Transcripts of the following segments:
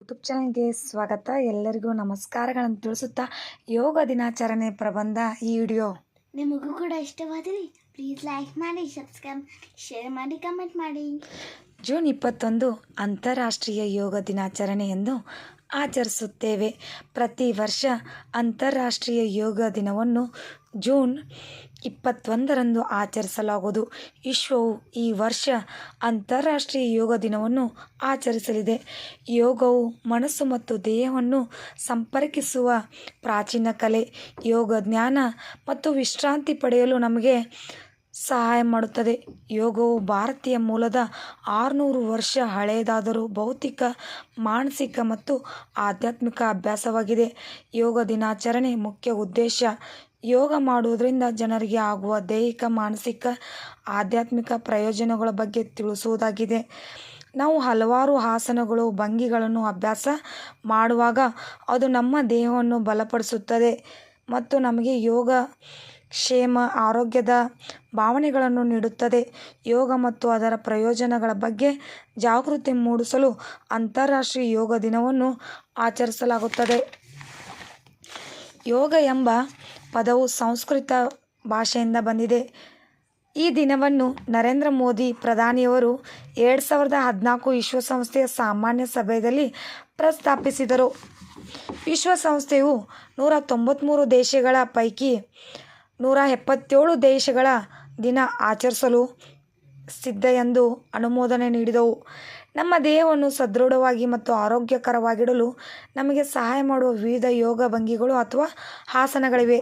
YouTube ಚಾನಲ್ಗೆ ಸ್ವಾಗತ. ಎಲ್ಲರಿಗೂ ನಮಸ್ಕಾರಗಳನ್ನು ತಿಳಿಸುತ್ತಾ ಯೋಗ ದಿನಾಚರಣೆ ಪ್ರಬಂಧ ಈ ವಿಡಿಯೋ. ನಿಮಗೂ ಕೂಡ ಇಷ್ಟವಾದರೆ ಪ್ಲೀಸ್ ಲೈಕ್ ಮಾಡಿ ಸಬ್ಸ್ಕ್ರೈಬ್ ಶೇರ್ ಮಾಡಿ ಕಮೆಂಟ್ ಮಾಡಿ. ಜೂನ್ ಇಪ್ಪತ್ತೊಂದು ಅಂತಾರಾಷ್ಟ್ರೀಯ ಯೋಗ ದಿನಾಚರಣೆ ಎಂದು ಆಚರಿಸುತ್ತೇವೆ. ಪ್ರತಿ ವರ್ಷ ಅಂತಾರಾಷ್ಟ್ರೀಯ ಯೋಗ ದಿನವನ್ನು ಜೂನ್ ಇಪ್ಪತ್ತೊಂದರಂದು ಆಚರಿಸಲಾಗುವುದು. ವಿಶ್ವವು ಈ ವರ್ಷ ಅಂತಾರಾಷ್ಟ್ರೀಯ ಯೋಗ ದಿನವನ್ನು ಆಚರಿಸಲಿದೆ. ಯೋಗವು ಮನಸ್ಸು ಮತ್ತು ದೇಹವನ್ನು ಸಂಪರ್ಕಿಸುವ ಪ್ರಾಚೀನ ಕಲೆ. ಯೋಗ ಜ್ಞಾನ ಮತ್ತು ವಿಶ್ರಾಂತಿ ಪಡೆಯಲು ನಮಗೆ ಸಹಾಯ ಮಾಡುತ್ತದೆ. ಯೋಗವು ಭಾರತೀಯ ಮೂಲದ ಆರುನೂರು ವರ್ಷ ಹಳೆಯದಾದರೂ ಭೌತಿಕ, ಮಾನಸಿಕ ಮತ್ತು ಆಧ್ಯಾತ್ಮಿಕ ಅಭ್ಯಾಸವಾಗಿದೆ. ಯೋಗ ದಿನಾಚರಣೆ ಮುಖ್ಯ ಉದ್ದೇಶ. ಯೋಗ ಮಾಡುವುದರಿಂದ ಜನರಿಗೆ ಆಗುವ ದೈಹಿಕ, ಮಾನಸಿಕ, ಆಧ್ಯಾತ್ಮಿಕ ಪ್ರಯೋಜನಗಳ ಬಗ್ಗೆ ತಿಳಿಸುವುದಾಗಿದೆ. ನಾವು ಹಲವಾರು ಆಸನಗಳು, ಭಂಗಿಗಳನ್ನು ಅಭ್ಯಾಸ ಮಾಡುವಾಗ ಅದು ನಮ್ಮ ದೇಹವನ್ನು ಬಲಪಡಿಸುತ್ತದೆ ಮತ್ತು ನಮಗೆ ಯೋಗ ಕ್ಷೇಮ, ಆರೋಗ್ಯದ ಭಾವನೆಗಳನ್ನು ನೀಡುತ್ತದೆ. ಯೋಗ ಮತ್ತು ಅದರ ಪ್ರಯೋಜನಗಳ ಬಗ್ಗೆ ಜಾಗೃತಿ ಮೂಡಿಸಲು ಅಂತಾರಾಷ್ಟ್ರೀಯ ಯೋಗ ದಿನವನ್ನು ಆಚರಿಸಲಾಗುತ್ತದೆ. ಯೋಗ ಎಂಬ ಪದವು ಸಂಸ್ಕೃತ ಭಾಷೆಯಿಂದ ಬಂದಿದೆ. ಈ ದಿನವನ್ನು ನರೇಂದ್ರ ಮೋದಿ ಪ್ರಧಾನಿಯವರು ಎರಡು ಸಾವಿರದ ಹದಿನಾಲ್ಕು ವಿಶ್ವಸಂಸ್ಥೆಯ ಸಾಮಾನ್ಯ ಸಭೆಯಲ್ಲಿ ಪ್ರಸ್ತಾಪಿಸಿದರು. ವಿಶ್ವಸಂಸ್ಥೆಯು ನೂರ ತೊಂಬತ್ತ್ಮೂರು ದೇಶಗಳ ಪೈಕಿ ನೂರ ಎಪ್ಪತ್ತೇಳು ದೇಶಗಳ ದಿನ ಆಚರಿಸಲು ಸಿದ್ಧ ಎಂದು ಅನುಮೋದನೆ ನೀಡಿದವು. ನಮ್ಮ ದೇಹವನ್ನು ಸದೃಢವಾಗಿ ಮತ್ತು ಆರೋಗ್ಯಕರವಾಗಿಡಲು ನಮಗೆ ಸಹಾಯ ಮಾಡುವ ವಿವಿಧ ಯೋಗ ಭಂಗಿಗಳು ಅಥವಾ ಆಸನಗಳಿವೆ.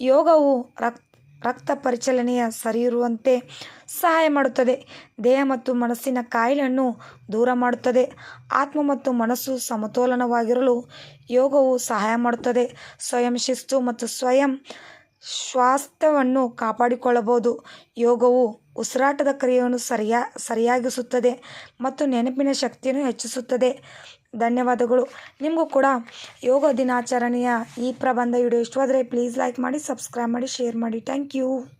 ಯೋಗವು ರಕ್ ರಕ್ತ ಪರಿಚಲನೆಯ ಸರಿಯಿರುವಂತೆ ಸಹಾಯ ಮಾಡುತ್ತದೆ. ದೇಹ ಮತ್ತು ಮನಸ್ಸಿನ ಕಾಯಿಲೆಯನ್ನು ದೂರ ಮಾಡುತ್ತದೆ. ಆತ್ಮ ಮತ್ತು ಮನಸ್ಸು ಸಮತೋಲನವಾಗಿರಲು ಯೋಗವು ಸಹಾಯ ಮಾಡುತ್ತದೆ. ಸ್ವಯಂ ಶಿಸ್ತು ಮತ್ತು ಸ್ವಯಂ ಸ್ವಾಸ್ಥ್ಯವನ್ನು ಕಾಪಾಡಿಕೊಳ್ಳಬಹುದು. ಯೋಗವು ಉಸಿರಾಟದ ಕ್ರಿಯೆಯನ್ನು ಸರಿಯಾ, ಸರಿಯಾಗಿಸುತ್ತದೆ ಮತ್ತು ನೆನಪಿನ ಶಕ್ತಿಯನ್ನು ಹೆಚ್ಚಿಸುತ್ತದೆ. ಧನ್ಯವಾದಗಳು. ನಿಮಗೂ ಕೂಡ ಯೋಗ ದಿನಾಚರಣೆಯ ಈ ಪ್ರಬಂಧ ವಿಡಿಯೋ ಇಷ್ಟವಾದರೆ ಪ್ಲೀಸ್ ಲೈಕ್ ಮಾಡಿ, ಸಬ್ಸ್ಕ್ರೈಬ್ ಮಾಡಿ, ಶೇರ್ ಮಾಡಿ. Thank you.